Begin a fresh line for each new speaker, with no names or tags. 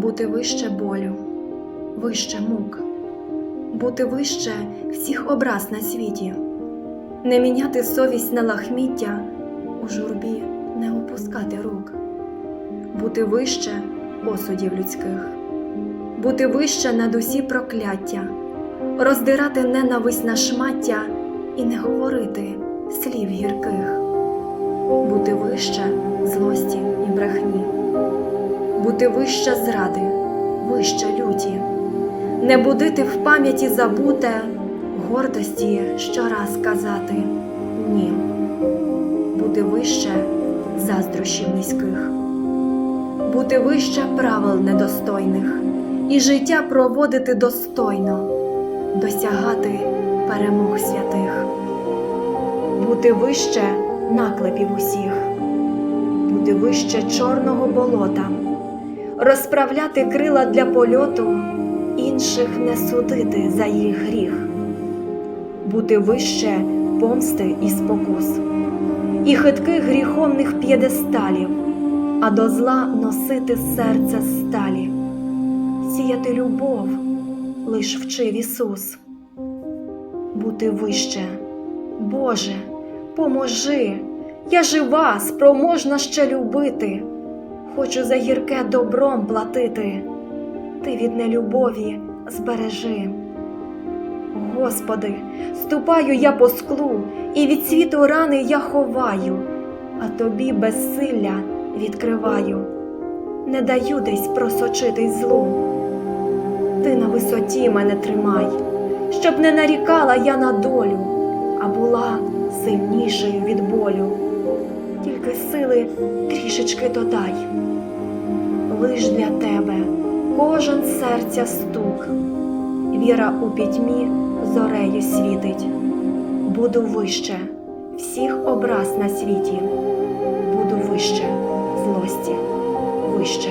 бути вище болю, вище мук, бути вище всіх образ на світі, не міняти совість на лахміття, у журбі не опускати рук, бути вище осудів людських, бути вище над усі прокляття, роздирати ненависть на шмаття і не говорити слів гірких, бути вище бути вище зради, вище люті, не будити в пам'яті забуте, гордості щораз казати ні, бути вище заздрощів низьких, бути вище правил недостойних і життя проводити достойно, досягати перемог святих, бути вище наклепів усіх, бути вище чорного болота розправляти крила для польоту, інших не судити за їх гріх, бути вище помсти і спокус, і хитких гріховних п'єдесталів, а до зла носити серце сталі, сіяти любов лиш вчив Ісус, бути вище, Боже, поможи, я жива, спроможна ще любити. Хочу за гірке добром платити, ти від нелюбові збережи. Господи, ступаю я по склу, і від світу рани я ховаю, а тобі безсилля відкриваю, не даю десь просочитись злу. Ти на висоті мене тримай, щоб не нарікала я на долю, а була сильнішою від болю. Сили трішечки додай. Лиш для тебе кожен серця стук, віра у пітьмі зорею світить. Буду вище всіх образ на світі, буду вище злості, вище